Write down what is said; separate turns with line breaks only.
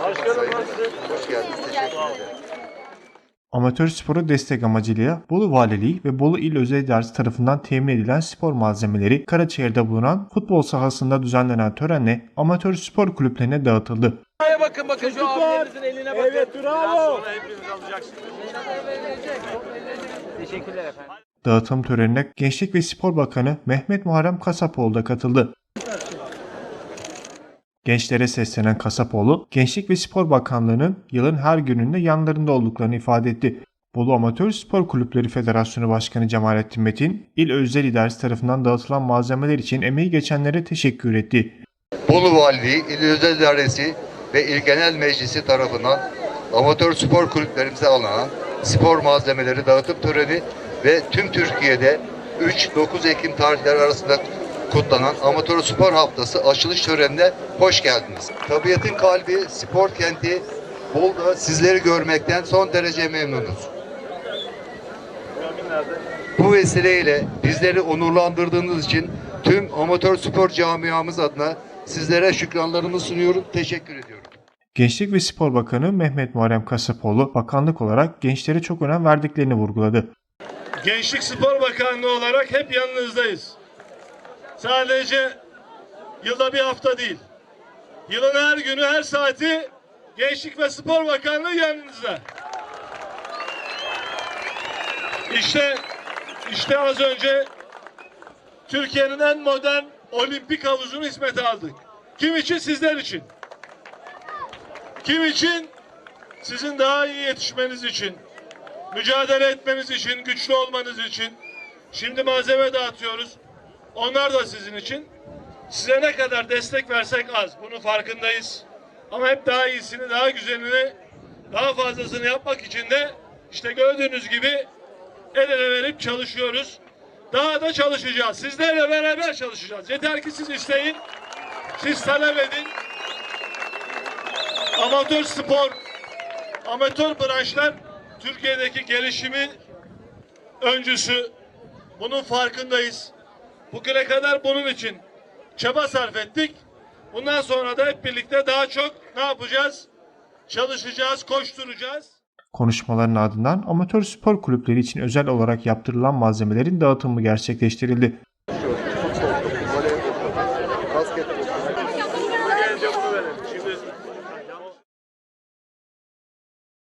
Başkanım nasılsın? Hoş geldiniz. Teşekkür ederim.
Amatör sporu destek amacıyla Bolu Valiliği ve Bolu İl Özel İdaresi tarafından temin edilen spor malzemeleri Karaçayır'da bulunan futbol sahasında düzenlenen törenle amatör spor kulüplerine dağıtıldı.
Bakın bakın şu abilerinizin eline bakın.
Evet, bravo.
Sonra hepiniz alacaksınız. Teşekkürler efendim.
Dağıtım törenine Gençlik ve Spor Bakanı Mehmet Muharrem Kasapoğlu da katıldı. Gençlere seslenen Kasapoğlu, Gençlik ve Spor Bakanlığı'nın yılın her gününde yanlarında olduklarını ifade etti. Bolu Amatör Spor Kulüpleri Federasyonu Başkanı Cemalettin Metin, İl Özel İdaresi tarafından dağıtılan malzemeler için emeği geçenlere teşekkür etti.
Bolu Valiliği, İl Özel İdaresi ve İl Genel Meclisi tarafından amatör spor kulüplerimize alınan spor malzemeleri dağıtım töreni ve tüm Türkiye'de 3-9 Ekim tarihleri arasında kutlanan Amatör Spor Haftası açılış törenine hoş geldiniz. Tabiatın kalbi, spor kenti Bolu'da sizleri görmekten son derece memnunuz. Bu vesileyle bizleri onurlandırdığınız için tüm amatör spor camiamız adına sizlere şükranlarımı sunuyorum. Teşekkür ediyorum.
Gençlik ve Spor Bakanı Mehmet Muharrem Kasapoğlu, bakanlık olarak gençlere çok önem verdiklerini vurguladı.
Gençlik Spor Bakanlığı olarak hep yanınızdayız. Sadece yılda bir hafta değil. Yılın her günü, her saati Gençlik ve Spor Bakanlığı yanınızda. İşte, işte az önce Türkiye'nin en modern olimpik havuzunu hizmete aldık. Kim için? Sizler için. Kim için? Sizin daha iyi yetişmeniz için mücadele etmeniz için, güçlü olmanız için. Şimdi malzeme dağıtıyoruz. Onlar da sizin için. Size ne kadar destek versek az. Bunun farkındayız. Ama hep daha iyisini, daha güzelini, daha fazlasını yapmak için de işte gördüğünüz gibi el ele verip çalışıyoruz. Daha da çalışacağız. Sizlerle beraber çalışacağız. Yeter ki siz isteyin. Siz talep edin. Amatör spor, amatör branşlar Türkiye'deki gelişimi öncüsü. Bunun farkındayız. Bugüne kadar bunun için çaba sarf ettik. Bundan sonra da hep birlikte daha çok ne yapacağız? Çalışacağız, koşturacağız.
Konuşmaların ardından amatör spor kulüpleri için özel olarak yaptırılan malzemelerin dağıtımı gerçekleştirildi.